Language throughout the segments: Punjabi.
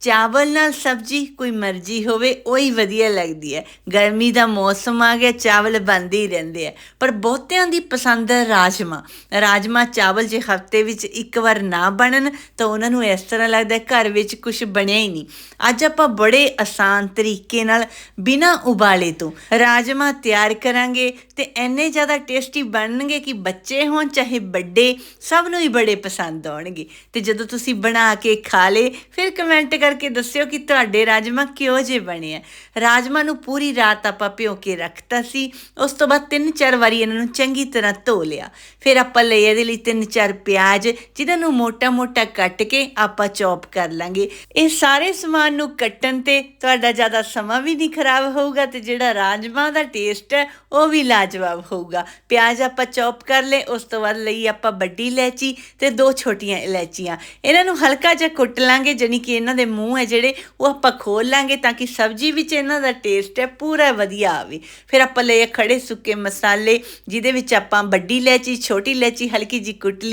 ਚਾਵਲ ਨਾਲ ਸਬਜ਼ੀ ਕੋਈ ਮਰਜ਼ੀ ਹੋਵੇ, ਉਹੀ ਵਧੀਆ ਲੱਗਦੀ ਹੈ। ਗਰਮੀ ਦਾ ਮੌਸਮ ਆ ਗਿਆ, ਚਾਵਲ ਬਣਦੇ ਹੀ ਰਹਿੰਦੇ ਆ। ਪਰ ਬਹੁਤਿਆਂ ਦੀ ਪਸੰਦ ਹੈ ਰਾਜਮਾ। ਰਾਜਮਾ ਚਾਵਲ ਜੇ ਹਫ਼ਤੇ ਵਿੱਚ ਇੱਕ ਵਾਰ ਨਾ ਬਣਨ, ਤਾਂ ਉਹਨਾਂ ਨੂੰ ਇਸ ਤਰ੍ਹਾਂ ਲੱਗਦਾ ਘਰ ਵਿੱਚ ਕੁਝ ਬਣਿਆ ਹੀ ਨਹੀਂ। ਅੱਜ ਆਪਾਂ ਬੜੇ ਆਸਾਨ ਤਰੀਕੇ ਨਾਲ ਬਿਨਾਂ ਉਬਾਲੇ ਤੋਂ ਰਾਜਮਾ ਤਿਆਰ ਕਰਾਂਗੇ ਤੇ ਇੰਨੇ ਜ਼ਿਆਦਾ ਟੇਸਟੀ ਬਣਨਗੇ ਕਿ ਬੱਚੇ ਹੋਣ, ਚਾਹੇ ਵੱਡੇ, ਸਭ ਨੂੰ ਹੀ ਬੜੇ ਪਸੰਦ ਆਉਣਗੇ। ਤੇ ਜਦੋਂ ਤੁਸੀਂ ਬਣਾ ਕੇ ਖਾ ਲੇ ਫਿਰ ਕਮੈਂਟ ਕਰ ਕਰਕੇ ਦੱਸਿਓ ਕਿ ਤੁਹਾਡੇ ਰਾਜਮਾ ਕਿਹੋ ਜਿਹੇ ਬਣੇ ਆ। ਰਾਜਮਾ ਨੂੰ ਪੂਰੀ ਰਾਤ ਆਪਾਂ ਭਿਓ ਕੇ ਰੱਖਤਾ ਸੀ। ਉਸ ਤੋਂ ਬਾਅਦ ਤਿੰਨ ਚਾਰ ਵਾਰੀ ਇਹਨਾਂ ਨੂੰ ਚੰਗੀ ਤਰ੍ਹਾਂ ਧੋ ਲਿਆ। ਫਿਰ ਆਪਾਂ ਲਈ ਇਹਦੇ ਲਈ ਤਿੰਨ ਚਾਰ ਪਿਆਜ਼ ਜਿਨ੍ਹਾਂ ਨੂੰ ਮੋਟਾ-ਮੋਟਾ ਕੱਟ ਕੇ ਆਪਾਂ ਚੌਪ ਕਰ ਲਾਂਗੇ। ਇਹ ਸਾਰੇ ਸਮਾਨ ਨੂੰ ਕੱਟਣ ਤੇ ਤੁਹਾਡਾ ਜ਼ਿਆਦਾ ਸਮਾਂ ਵੀ ਨਹੀਂ ਖਰਾਬ ਹੋਊਗਾ ਤੇ ਜਿਹੜਾ ਰਾਜਮਾ ਦਾ ਟੇਸਟ ਹੈ, ਉਹ ਵੀ ਲਾਜਵਾਬ ਹੋਊਗਾ। ਪਿਆਜ਼ ਆਪਾਂ ਚੌਪ ਕਰ ਲਏ, ਉਸ ਤੋਂ ਬਾਅਦ ਲਈ ਆਪਾਂ ਵੱਡੀ ਇਲਾਇਚੀ ਤੇ ਦੋ ਛੋਟੀਆਂ ਇਲਾਇਚੀਆਂ। ਇਹਨਾਂ ਨੂੰ ਹਲਕਾ ਜਿਹਾ ਕੁੱਟ ਲਾਂਗੇ, ਜਾਣੀ ਕਿ ਇਹਨਾਂ ਦੇ ਮੂੰਹ ਹੈ ਜਿਹੜੇ ਉਹ ਆਪਾਂ ਖੋਲ ਲਾਂਗੇ ਤਾਂ ਕਿ ਸਬਜ਼ੀ ਵਿੱਚ ਇਹਨਾਂ ਦਾ ਟੇਸਟ ਹੈ, ਪੂਰਾ ਵਧੀਆ ਆਵੇ। ਫਿਰ ਆਪਾਂ ਲਏ ਖੜੇ ਸੁੱਕੇ ਮਸਾਲੇ, ਜਿਹਦੇ ਵਿੱਚ ਆਪਾਂ ਵੱਡੀ ਇਲਾਇਚੀ, ਛੋਟੀ ਇਲਾਇਚੀ, ਹਲਕੀ ਜੀ ਕੁੱਟ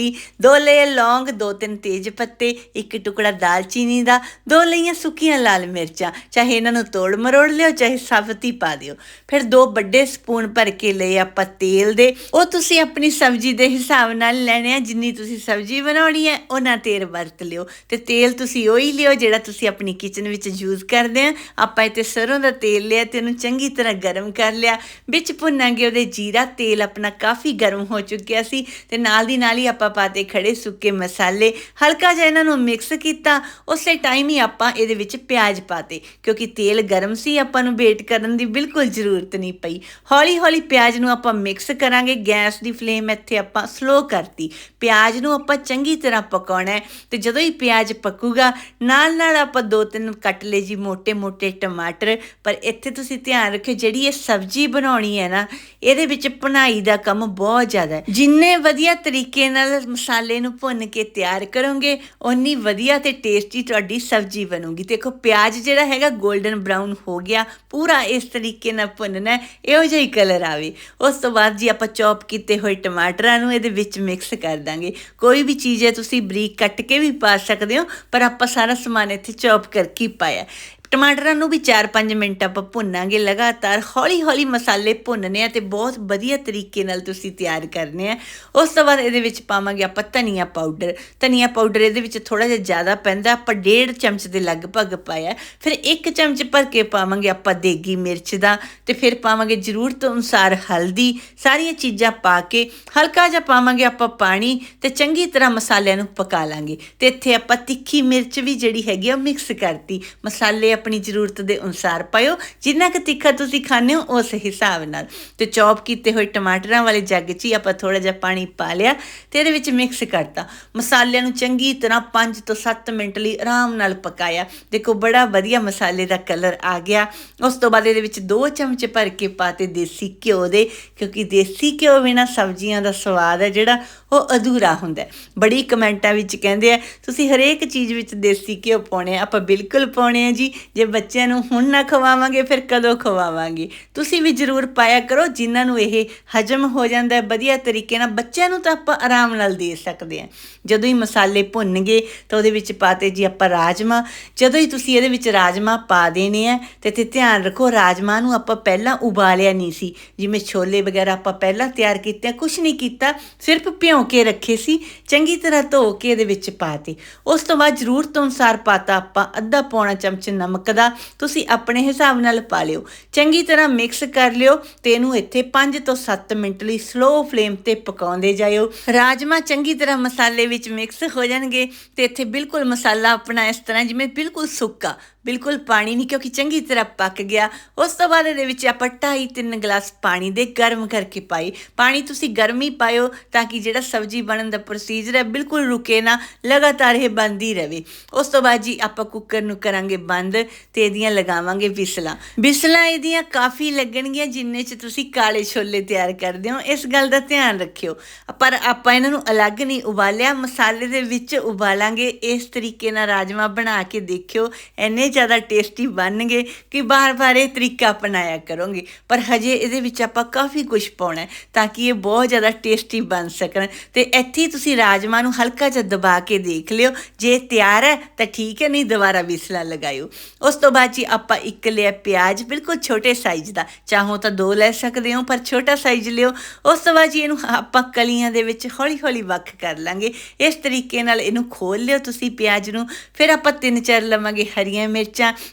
ਦੋ ਲਏ ਲੌਂਗ, ਦੋ ਤਿੰਨ ਤੇਜ ਪੱਤੇ, ਇੱਕ ਟੁਕੜਾ ਦਾਲਚੀਨੀ ਦਾ, ਦੋ ਲਈਆਂ ਸੁੱਕੀਆਂ ਲਾਲ ਮਿਰਚਾਂ। ਚਾਹੇ ਇਹਨਾਂ ਨੂੰ ਤੋੜ ਮਰੋੜ ਲਿਓ, ਚਾਹੇ ਸਾਬਤ ਹੀ ਪਾ ਦਿਓ। ਫਿਰ ਦੋ ਵੱਡੇ ਸਪੂਨ ਭਰ ਕੇ ਲਏ ਆਪਾਂ ਤੇਲ ਦੇ। ਉਹ ਤੁਸੀਂ ਆਪਣੀ ਸਬਜ਼ੀ ਦੇ ਹਿਸਾਬ ਨਾਲ ਲੈਣੇ ਆ, ਜਿੰਨੀ ਤੁਸੀਂ ਸਬਜ਼ੀ ਬਣਾਉਣੀ ਹੈ, ਉਹਨਾਂ ਤੇਲ ਵਰਤ ਲਿਓ। ਤੇ ਤੇਲ ਤੁਸੀਂ ਉਹੀ ਲਿਓ ਜਿਹੜਾ ਤੁਸੀਂ ਆਪਣੀ ਕਿਚਨ ਵਿੱਚ ਯੂਜ਼ ਕਰਦੇ ਆ ਆਪਾਂ ਇੱਥੇ ਸਰੋਂ ਦਾ ਤੇਲ ਲਿਆ ਤੇ ਉਹਨੂੰ ਚੰਗੀ ਤਰ੍ਹਾਂ ਗਰਮ ਕਰ ਲਿਆ। ਵਿੱਚ ਭੁੰਨਾਂਗੇ ਉਹਦੇ ਜੀਰਾ। ਤੇਲ ਆਪਣਾ ਕਾਫੀ ਗਰਮ ਹੋ ਚੁੱਕਿਆ ਸੀ ਤੇ ਨਾਲ ਦੀ ਨਾਲ ਹੀ ਆਪਾਂ ਪਾਤੇ ਖੜੇ ਸੁੱਕੇ ਮਸਾਲੇ। ਹਲਕਾ ਜਿਹਾ ਇਹਨਾਂ ਨੂੰ ਮਿਕਸ ਕੀਤਾ। ਉਸੇ ਟਾਈਮ ਹੀ ਆਪਾਂ ਇਹਦੇ ਵਿੱਚ ਪਿਆਜ਼ ਪਾਤੇ। ਕਿਉਂਕਿ ਤੇਲ ਗਰਮ ਸੀ, ਆਪਾਂ ਨੂੰ ਵੇਟ ਕਰਨ ਦੀ ਬਿਲਕੁਲ ਜ਼ਰੂਰਤ ਨਹੀਂ ਪਈ। ਹੌਲੀ ਹੌਲੀ ਪਿਆਜ਼ ਨੂੰ ਆਪਾਂ ਮਿਕਸ ਕਰਾਂਗੇ। ਗੈਸ ਦੀ ਫਲੇਮ ਇੱਥੇ ਆਪਾਂ ਸਲੋ ਕਰਤੀ। ਪਿਆਜ਼ ਨੂੰ ਆਪਾਂ ਚੰਗੀ ਤਰ੍ਹਾਂ ਪਕਾਉਣਾ ਹੈ। ਤੇ ਜਦੋਂ ਹੀ ਪਿਆਜ਼ ਪੱਕੂਗਾ ਨਾਲ ਨਾਲ ਆਪਾਂ ਦੋ ਤਿੰਨ ਕੱਟ ਲਏ ਜੀ, ਮੋਟੇ ਮੋਟੇ ਟਮਾਟਰ, ਪਰ ਇੱਥੇ ਤੁਸੀਂ ਧਿਆਨ ਰੱਖਿਓ, ਜਿਹੜੀ ਇਹ ਸਬਜ਼ੀ ਬਣਾਉਣੀ ਹੈ ਨਾ, ਇਹਦੇ ਵਿੱਚ ਭੁਣਾਈ ਦਾ ਕੰਮ ਬਹੁਤ ਜ਼ਿਆਦਾ ਹੈ। ਜਿੰਨੇ ਵਧੀਆ ਤਰੀਕੇ ਨਾਲ ਮਸਾਲੇ ਨੂੰ ਭੁੰਨ ਕੇ ਤਿਆਰ ਕਰੋਗੇ, ਓਨੀ ਵਧੀਆ ਤੇ ਟੇਸਟੀ ਤੁਹਾਡੀ ਸਬਜ਼ੀ ਬਣੂਗੀ। ਦੇਖੋ, ਪਿਆਜ਼ ਜਿਹੜਾ ਹੈਗਾ 골ਡਨ ਬ੍ਰਾਊਨ ਹੋ ਗਿਆ, ਪੂਰਾ ਇਸ ਤਰੀਕੇ ਨਾਲ ਭੁੰਨਣਾ ਇਹੋ ਜਿਹਾ ਹੀ ਕਲਰ ਆਵੇ। ਉਸ ਤੋਂ ਬਾਅਦ ਜੀ ਆਪਾਂ ਚੌਪ ਕੀਤੇ ਹੋਏ ਟਮਾਟਰਾਂ ਨੂੰ ਇਹਦੇ ਵਿੱਚ ਮਿਕਸ ਕਰ ਦਾਂਗੇ। ਕੋਈ ਵੀ ਚੀਜ਼ ਹੈ, ਤੁਸੀਂ ਬਰੀਕ ਕੱਟ ਕੇ ਵੀ ਪਾ ਸਕਦੇ ਹੋ, ਪਰ ਆਪਾਂ ਸਾਰਾ ਸਮਾਨ ਇੱਥੇ ਚੌਪ ਕਰਕੇ ਪਾਇਆ। ਟਮਾਟਰਾਂ ਨੂੰ ਵੀ 4-5 ਮਿੰਟ ਆਪਾਂ ਭੁੰਨਾਂਗੇ, ਲਗਾਤਾਰ ਹੌਲੀ-ਹੌਲੀ ਮਸਾਲੇ ਭੁੰਨਨੇ ਆ ਤੇ ਬਹੁਤ ਵਧੀਆ ਤਰੀਕੇ ਨਾਲ ਤੁਸੀਂ ਤਿਆਰ ਕਰਨੇ ਆ। ਉਸ ਤੋਂ ਬਾਅਦ ਇਹਦੇ ਵਿੱਚ ਪਾਵਾਂਗੇ ਆਪਾਂ ਧਨੀਆ ਪਾਊਡਰ। ਧਨੀਆ ਪਾਊਡਰ ਇਹਦੇ ਵਿੱਚ ਥੋੜਾ ਜਿਹਾ ਜ਼ਿਆਦਾ ਪੈਂਦਾ, ਆਪਾਂ ਡੇਢ ਚਮਚ ਦੇ ਲਗਭਗ ਪਾਇਆ। ਫਿਰ ਇੱਕ ਚਮਚ ਭਰ ਕੇ ਪਾਵਾਂਗੇ ਆਪਾਂ ਦੇਗੀ ਮਿਰਚ ਦਾ ਤੇ ਫਿਰ ਪਾਵਾਂਗੇ ਜ਼ਰੂਰਤ ਅਨੁਸਾਰ ਹਲਦੀ। ਸਾਰੀਆਂ ਚੀਜ਼ਾਂ ਪਾ ਕੇ ਹਲਕਾ ਜਿਹਾ ਪਾਵਾਂਗੇ ਆਪਾਂ ਪਾਣੀ ਤੇ ਚੰਗੀ ਤਰ੍ਹਾਂ ਮਸਾਲਿਆਂ ਨੂੰ ਪਕਾ ਲਾਂਗੇ। ਤੇ ਇੱਥੇ ਆਪਾਂ ਤਿੱਖੀ ਮਿਰਚ ਵੀ ਜਿਹੜੀ ਹੈਗੀ ਆ ਮਿਕਸ ਕਰਤੀ। ਮਸਾਲੇ ਆਪਣੀ ਜ਼ਰੂਰਤ ਦੇ ਅਨੁਸਾਰ ਪਾਇਓ, ਜਿੰਨਾ ਕੁ ਤਿੱਖਾ ਤੁਸੀਂ ਖਾਣੇ ਹੋ, ਉਸ ਹਿਸਾਬ ਨਾਲ। ਤੇ ਚੌਪ ਕੀਤੇ ਹੋਏ ਟਮਾਟਰਾਂ ਵਾਲੇ ਜੱਗ 'ਚ ਹੀ ਆਪਾਂ ਥੋੜਾ ਜਿਹਾ ਪਾਣੀ ਪਾ ਲਿਆ ਤੇ ਇਹਦੇ ਵਿੱਚ ਮਿਕਸ ਕਰਤਾ। ਮਸਾਲਿਆਂ ਨੂੰ ਚੰਗੀ ਤਰ੍ਹਾਂ 5 ਤੋਂ 7 ਮਿੰਟ ਲਈ ਆਰਾਮ ਨਾਲ ਪਕਾਇਆ। ਦੇਖੋ, ਬੜਾ ਵਧੀਆ ਮਸਾਲੇ ਦਾ ਕਲਰ ਆ ਗਿਆ। ਉਸ ਤੋਂ ਬਾਅਦ ਇਹਦੇ ਵਿੱਚ 2 ਚਮਚ ਭਰ ਕੇ ਪਾਤੇ ਦੇਸੀ ਘਿਓ ਦੇ, ਕਿਉਂਕਿ ਦੇਸੀ ਘਿਓ ਬਿਨਾ ਸਬਜ਼ੀਆਂ ਦਾ ਸਵਾਦ ਹੈ ਜਿਹੜਾ ਉਹ ਅਧੂਰਾ ਹੁੰਦਾ ਬੜੀ ਕਮੈਂਟਾਂ ਵਿੱਚ ਕਹਿੰਦੇ ਆ, ਤੁਸੀਂ ਹਰੇਕ ਚੀਜ਼ ਵਿੱਚ ਦੇਸੀ ਘਿਓ ਪਾਉਣੇ ਆ। ਆਪਾਂ ਬਿਲਕੁਲ ਪਾਉਣੇ ਆ ਜੀ। ਜੇ ਬੱਚਿਆਂ ਨੂੰ ਹੁਣ ਨਾ ਖਵਾਵਾਂਗੇ, ਫਿਰ ਕਦੋਂ ਖਵਾਵਾਂਗੇ? ਤੁਸੀਂ ਵੀ ਜ਼ਰੂਰ ਪਾਇਆ ਕਰੋ, ਜਿਨ੍ਹਾਂ ਨੂੰ ਇਹ ਹਜਮ ਹੋ ਜਾਂਦਾ ਹੈ, ਵਧੀਆ ਤਰੀਕੇ ਨਾਲ ਬੱਚਿਆਂ ਨੂੰ ਤਾਂ ਆਪਾਂ ਆਰਾਮ ਨਾਲ ਦੇ ਸਕਦੇ ਹਾਂ। ਜਦੋਂ ਹੀ ਮਸਾਲੇ ਭੁੰਨਗੇ ਤਾਂ ਉਹਦੇ ਵਿੱਚ ਪਾਤੇ ਜੀ ਆਪਾਂ ਰਾਜਮਾ ਜਦੋਂ ਹੀ ਤੁਸੀਂ ਇਹਦੇ ਵਿੱਚ ਰਾਜਮਾ ਪਾ ਦੇਣੇ ਆ, ਤੇ ਤੇ ਧਿਆਨ ਰੱਖੋ ਰਾਜਮਾ ਨੂੰ ਆਪਾਂ ਪਹਿਲਾਂ ਉਬਾਲਿਆ ਨਹੀਂ ਸੀ। ਜਿਵੇਂ ਛੋਲੇ ਵਗੈਰਾ ਆਪਾਂ ਪਹਿਲਾਂ ਤਿਆਰ ਕੀਤੇ ਕੁਝ ਨਹੀਂ ਕੀਤਾ, ਸਿਰਫ ਭਿਉਂ ਕੇ ਰੱਖੇ ਸੀ, ਚੰਗੀ ਤਰ੍ਹਾਂ ਧੋ ਕੇ ਇਹਦੇ ਵਿੱਚ ਪਾਤੇ ਉਸ ਤੋਂ ਬਾਅਦ ਜ਼ਰੂਰਤ ਅਨੁਸਾਰ ਪਾਤਾ ਆਪਾਂ ਅੱਧਾ ਪੌਣਾ ਚਮਚ ਨਮਕ ਦਾ ਤੁਸੀਂ ਆਪਣੇ ਹਿਸਾਬ ਨਾਲ ਪਾ ਲਿਓ। ਚੰਗੀ ਤਰ੍ਹਾਂ ਮਿਕਸ ਕਰ ਲਿਓ ਤੇ ਇਹਨੂੰ ਇੱਥੇ 5 ਤੋਂ 7 ਮਿੰਟ ਲਈ ਸਲੋ ਫਲੇਮ ਤੇ ਪਕਾਉਂਦੇ ਜਾਇਓ। ਰਾਜਮਾ ਚੰਗੀ ਤਰ੍ਹਾਂ ਮਸਾਲੇ ਵਿੱਚ ਮਿਕਸ ਹੋ ਜਾਣਗੇ ਤੇ ਇੱਥੇ ਬਿਲਕੁਲ ਮਸਾਲਾ ਆਪਣਾ ਇਸ ਤਰ੍ਹਾਂ ਜਿਵੇਂ ਬਿਲਕੁਲ ਸੁੱਕਾ। ਬਿਲਕੁਲ ਪਾਣੀ ਨਹੀਂ, ਕਿਉਂਕਿ ਚੰਗੀ ਤਰ੍ਹਾਂ ਪੱਕ ਗਿਆ। ਉਸ ਤੋਂ ਬਾਅਦ ਇਹਦੇ ਵਿੱਚ ਆਪਾਂ 2.5 3 ਗਲਾਸ ਪਾਣੀ ਦੇ ਗਰਮ ਕਰਕੇ ਪਾਈ। ਪਾਣੀ ਤੁਸੀਂ ਗਰਮ ਹੀ ਪਾਇਓ ਤਾਂ ਕਿ ਜਿਹੜਾ ਸਬਜ਼ੀ ਬਣਨ ਦਾ ਪ੍ਰੋਸੀਜਰ ਹੈ ਬਿਲਕੁਲ ਰੁਕੇ ਨਾ, ਲਗਾਤਾਰ ਇਹ ਬੰਦੀ ਰਹੇ। ਉਸ ਤੋਂ ਬਾਅਦ ਜੀ ਆਪਾਂ ਕੁੱਕਰ ਨੂੰ ਕਰਾਂਗੇ ਬੰਦ ਤੇ ਇਹਦੀਆਂ ਲਗਾਵਾਂਗੇ ਬਿਸਲਾਂ। ਬਿਸਲਾਂ ਇਹਦੀਆਂ ਕਾਫੀ ਲੱਗਣਗੀਆਂ, ਜਿੰਨੇ ਚ ਤੁਸੀਂ ਕਾਲੇ ਛੋਲੇ ਤਿਆਰ ਕਰਦੇ ਹੋ, ਇਸ ਗੱਲ ਦਾ ਧਿਆਨ ਰੱਖਿਓ। ਪਰ ਆਪਾਂ ਇਹਨਾਂ ਨੂੰ ਅਲੱਗ ਨਹੀਂ ਉਬਾਲਿਆ, ਮਸਾਲੇ ਦੇ ਵਿੱਚ ਉਬਾਲਾਂਗੇ। ਇਸ ਤਰੀਕੇ ਨਾਲ ਰਾਜਮਾ ਬਣਾ ਕੇ ਦੇਖਿਓ, ਇੰਨੇ ਜ਼ਿਆਦਾ ਟੇਸਟੀ ਬਣਨਗੇ ਕਿ ਬਾਰ-ਬਾਰ ਇਹ ਤਰੀਕਾ ਅਪਣਾਇਆ ਕਰੋਗੇ। ਪਰ ਹਜੇ ਇਹਦੇ ਵਿੱਚ ਆਪਾਂ ਕਾਫੀ ਕੁਝ ਪਾਉਣਾ ਤਾਂ ਕਿ ਇਹ ਬਹੁਤ ਜ਼ਿਆਦਾ ਟੇਸਟੀ ਬਣ ਸਕਣ। ਤੇ ਇੱਥੇ ਤੁਸੀਂ ਰਾਜਮਾ ਨੂੰ ਹਲਕਾ ਜਿਹਾ ਦਬਾ ਕੇ ਦੇਖ ਲਿਓ। ਜੇ ਤਿਆਰ ਹੈ ਤਾਂ ਠੀਕ ਹੈ, ਨਹੀਂ ਦੁਬਾਰਾ ਵਿਸਲਾ ਲਗਾਇਓ। ਉਸ ਤੋਂ ਬਾਅਦ ਜੀ ਆਪਾਂ ਇੱਕ ਲਿਆ ਪਿਆਜ਼, ਬਿਲਕੁਲ ਛੋਟੇ ਸਾਈਜ਼ ਦਾ। ਚਾਹੋ ਤਾਂ ਦੋ ਲੈ ਸਕਦੇ ਹੋ, ਪਰ ਛੋਟਾ ਸਾਈਜ਼ ਲਿਓ। ਉਸ ਤੋਂ ਬਾਅਦ ਜੀ ਇਹਨੂੰ ਆਪਾਂ ਕਲੀਆਂ ਦੇ ਵਿੱਚ ਹੌਲੀ-ਹੌਲੀ ਵੱਖ ਕਰ ਲਾਂਗੇ। ਇਸ ਤਰੀਕੇ ਨਾਲ ਇਹਨੂੰ ਖੋਲ ਲਿਓ ਤੁਸੀਂ ਪਿਆਜ਼ ਨੂੰ। ਫਿਰ ਆਪਾਂ ਤਿੰਨ ਚਾਰ ਲਵਾਂਗੇ ਹਰੀਆਂ ਮਿਰਚ।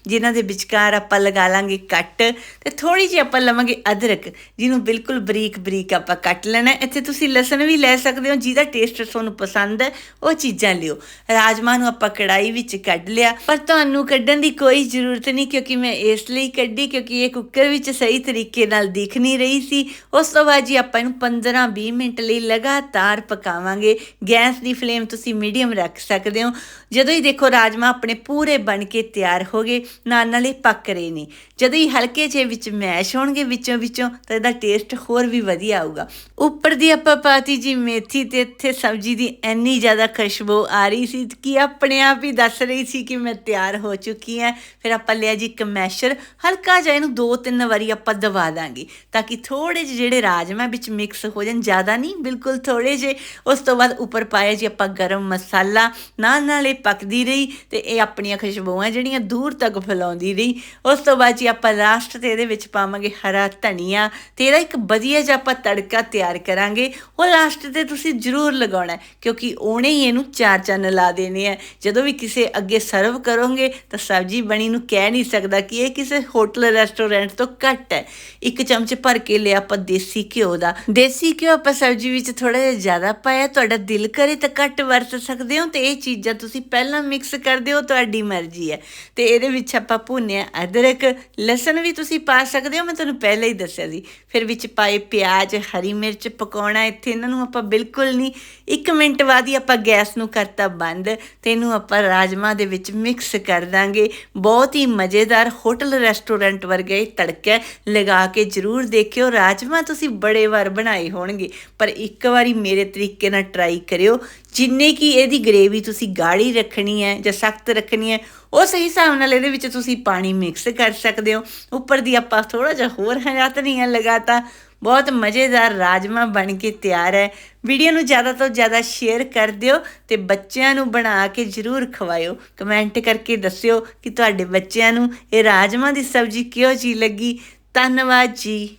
ਜਿਨ੍ਹਾਂ ਦੇ ਵਿਚਕਾਰ ਆਪਾਂ ਲਗਾ ਲਾਂਗੇ ਕੱਟ ਤੇ ਥੋੜੀ ਜਿਹੀ ਆਪਾਂ ਲਵਾਂਗੇ ਅਦਰਕ, ਜਿਹਨੂੰ ਬਿਲਕੁਲ ਬਰੀਕ ਬਰੀਕ ਆਪਾਂ ਕੱਟ ਲੈਣਾ ਇੱਥੇ ਤੁਸੀਂ ਲਸਣ ਵੀ ਲੈ ਸਕਦੇ ਹੋ, ਜਿਹਦਾ ਟੇਸਟ ਤੁਹਾਨੂੰ ਪਸੰਦ ਹੈ, ਉਹ ਚੀਜ਼ਾਂ ਲਿਓ। ਰਾਜਮਾ ਨੂੰ ਆਪਾਂ ਕੜਾਈ ਵਿੱਚ ਕੱਢ ਲਿਆ, ਪਰ ਤੁਹਾਨੂੰ ਕੱਢਣ ਦੀ ਕੋਈ ਜ਼ਰੂਰਤ ਨਹੀਂ, ਕਿਉਂਕਿ ਮੈਂ ਇਸ ਲਈ ਕੱਢੀ, ਕਿਉਂਕਿ ਇਹ ਕੁੱਕਰ ਵਿੱਚ ਸਹੀ ਤਰੀਕੇ ਨਾਲ ਦਿਖ ਨਹੀਂ ਰਹੀ ਸੀ। ਉਸ ਤੋਂ ਬਾਅਦ ਜੀ ਆਪਾਂ ਇਹਨੂੰ 15-20 ਮਿੰਟ ਲਈ ਲਗਾਤਾਰ ਪਕਾਵਾਂਗੇ। ਗੈਸ ਦੀ ਫਲੇਮ ਤੁਸੀਂ ਮੀਡੀਅਮ ਰੱਖ ਸਕਦੇ ਹੋ। ਜਦੋਂ ਹੀ ਦੇਖੋ ਰਾਜਮਾ ਆਪਣੇ ਪੂਰੇ ਬਣ ਕੇ ਤਿਆਰ ਹੋ ਗਏ ਨਾਲ ਨਾਲੇ ਪੱਕ ਰਹੇ ਨੇ। ਜਦੋਂ ਇਹ ਹਲਕੇ ਜਿਹੇ ਵਿੱਚ ਮੈਸ਼ ਹੋਣਗੇ ਵਿੱਚੋਂ ਵਿੱਚੋਂ, ਤਾਂ ਇਹਦਾ ਟੇਸਟ ਹੋਰ ਵੀ ਵਧੀਆ ਆਊਗਾ। ਉੱਪਰ ਦੀ ਆਪਾਂ ਪਾਤੀ ਜੀ ਮੇਥੀ ਤੇ ਇੱਥੇ ਸਬਜ਼ੀ ਦੀ ਇੰਨੀ ਜ਼ਿਆਦਾ ਖੁਸ਼ਬੂ ਆ ਰਹੀ ਸੀ ਕਿ ਆਪਣੇ ਆਪ ਹੀ ਦੱਸ ਰਹੀ ਸੀ ਕਿ ਮੈਂ ਤਿਆਰ ਹੋ ਚੁੱਕੀ ਹਾਂ। ਫਿਰ ਆਪਾਂ ਲਿਆ ਜੀ ਇੱਕ ਮੈਸ਼ਰ, ਹਲਕਾ ਜਿਹਾ ਇਹਨੂੰ ਦੋ ਤਿੰਨ ਵਾਰੀ ਆਪਾਂ ਦਬਾ ਦਾਂਗੇ, ਤਾਂ ਕਿ ਥੋੜੇ ਜਿਹੇ ਜਿਹੜੇ ਰਾਜਮਾ ਵਿੱਚ ਮਿਕਸ ਹੋ ਜਾਣ, ਜ਼ਿਆਦਾ ਨਹੀਂ, ਬਿਲਕੁਲ ਥੋੜੇ ਜਿਹੇ। ਉਸ ਤੋਂ ਬਾਅਦ ਉੱਪਰ ਪਾਇਆ ਜੀ ਆਪਾਂ ਗਰਮ ਮਸਾਲਾ, ਨਾਲ ਨਾਲ ਇਹ ਪੱਕਦੀ ਰਹੀ ਤੇ ਇਹ ਆਪਣੀਆਂ ਖੁਸ਼ਬੂਆਂ ਜਿਹੜੀਆਂ ਦੂਰ ਤੱਕ ਫੈਲਾਉਂਦੀ ਰਹੀ। ਉਸ ਤੋਂ ਬਾਅਦ ਜੀ ਆਪਾਂ ਲਾਸਟ ਤੇ ਇਹਦੇ ਵਿੱਚ ਪਾਵਾਂਗੇ ਹਰਾ ਧਨੀਆ। ਤੇ ਇਹਦਾ ਇੱਕ ਵਧੀਆ ਜਿਹਾ ਆਪਾਂ ਤੜਕਾ ਤਿਆਰ ਕਰਾਂਗੇ। ਉਹ ਲਾਸਟ ਤੇ ਤੁਸੀਂ ਜ਼ਰੂਰ ਲਗਾਉਣਾ ਕਿਉਂਕਿ ਉਹਨੇ ਹੀ ਇਹਨੂੰ ਚਾਰ ਚੰਨ ਲਾ ਦੇਣੇ ਆ ਜਦੋਂ ਵੀ ਕਿਸੇ ਅੱਗੇ ਸਰਵ ਕਰੋਗੇ, ਤਾਂ ਸਬਜ਼ੀ ਬਣੀ ਨੂੰ ਕਹਿ ਨਹੀਂ ਸਕਦਾ ਕਿ ਇਹ ਕਿਸੇ ਹੋਟਲ ਰੈਸਟੋਰੈਂਟ ਤੋਂ ਘੱਟ ਹੈ। ਇੱਕ ਚਮਚ ਭਰ ਕੇ ਲਿਆ ਆਪਾਂ ਦੇਸੀ ਘਿਓ ਦਾ। ਦੇਸੀ ਘਿਓ ਆਪਾਂ ਸਬਜ਼ੀ ਵਿੱਚ ਥੋੜਾ ਜਿਹਾ ਜ਼ਿਆਦਾ ਪਾਇਆ, ਤੁਹਾਡਾ ਦਿਲ ਕਰੇ ਤਾਂ ਘੱਟ ਵਰਤ ਸਕਦੇ ਹੋ। ਤੇ ਇਹ ਚੀਜ਼ਾਂ ਤੁਸੀਂ ਪਹਿਲਾਂ ਮਿਕਸ ਕਰਦੇ ਹੋ, ਤੁਹਾਡੀ ਮਰਜ਼ੀ ਹੈ। ਤੇ ਇਹਦੇ ਵਿੱਚ ਆਪਾਂ ਭੁੰਨਿਆ ਅਦਰਕ। ਲਸਣ ਵੀ ਤੁਸੀਂ ਪਾ ਸਕਦੇ ਹੋ, ਮੈਂ ਤੁਹਾਨੂੰ ਪਹਿਲਾਂ ਹੀ ਦੱਸਿਆ ਸੀ। ਫਿਰ ਵਿੱਚ ਪਾਏ ਪਿਆਜ਼, ਹਰੀ ਮਿਰਚ ਪਕਾਉਣਾ, ਇੱਥੇ ਇਹਨਾਂ ਨੂੰ ਆਪਾਂ ਬਿਲਕੁਲ ਨਹੀਂ 1 ਮਿੰਟ ਬਾਅਦ ਹੀ ਆਪਾਂ ਗੈਸ ਨੂੰ ਕਰਤਾ ਬੰਦ ਤੇ ਇਹਨੂੰ ਆਪਾਂ ਰਾਜਮਾ ਦੇ ਵਿੱਚ ਮਿਕਸ ਕਰ ਦਾਂਗੇ। ਬਹੁਤ ਹੀ ਮਜ਼ੇਦਾਰ ਹੋਟਲ ਰੈਸਟੋਰੈਂਟ ਵਰਗਾ ਇਹ ਤੜਕਾ ਲਗਾ ਕੇ ਜ਼ਰੂਰ ਦੇਖਿਓ, ਰਾਜਮਾ ਤੁਸੀਂ ਬੜੇ ਵਾਰ ਬਣਾਏ ਹੋਣਗੇ, ਪਰ ਇੱਕ ਵਾਰੀ ਮੇਰੇ ਤਰੀਕੇ ਨਾਲ ਟਰਾਈ ਕਰਿਓ। ਜਿੰਨੇ ਕੀ ਇਹਦੀ ਗ੍ਰੇਵੀ ਤੁਸੀਂ ਗਾੜੀ ਰੱਖਣੀ ਹੈ ਜਾਂ ਸਖਤ ਰੱਖਣੀ ਹੈ ਉਸ ਹਿਸਾਬ ਨਾਲ ਇਹਦੇ ਵਿੱਚ ਤੁਸੀਂ ਪਾਣੀ ਮਿਕਸ ਕਰ ਸਕਦੇ ਹੋ। ਉੱਪਰ ਦੀ ਆਪਾਂ ਥੋੜਾ ਜਿਹਾ ਹੋਰ ਹਰਾ ਧਨੀਆ ਲਗਾਤਾ। ਬਹੁਤ ਮਜ਼ੇਦਾਰ ਰਾਜਮਾ ਬਣ ਕੇ ਤਿਆਰ ਹੈ। ਵੀਡੀਓ ਨੂੰ ਜ਼ਿਆਦਾ ਤੋਂ ਜ਼ਿਆਦਾ ਸ਼ੇਅਰ ਕਰ ਦਿਓ ਤੇ ਬੱਚਿਆਂ ਨੂੰ ਬਣਾ ਕੇ ਜ਼ਰੂਰ ਖਵਾਇਓ। ਕਮੈਂਟ ਕਰਕੇ ਦੱਸਿਓ ਕਿ ਤੁਹਾਡੇ ਬੱਚਿਆਂ ਨੂੰ ਇਹ ਰਾਜਮਾ ਦੀ ਸਬਜ਼ੀ ਕਿਹੋ ਜਿਹੀ ਲੱਗੀ। ਧੰਨਵਾਦ ਜੀ।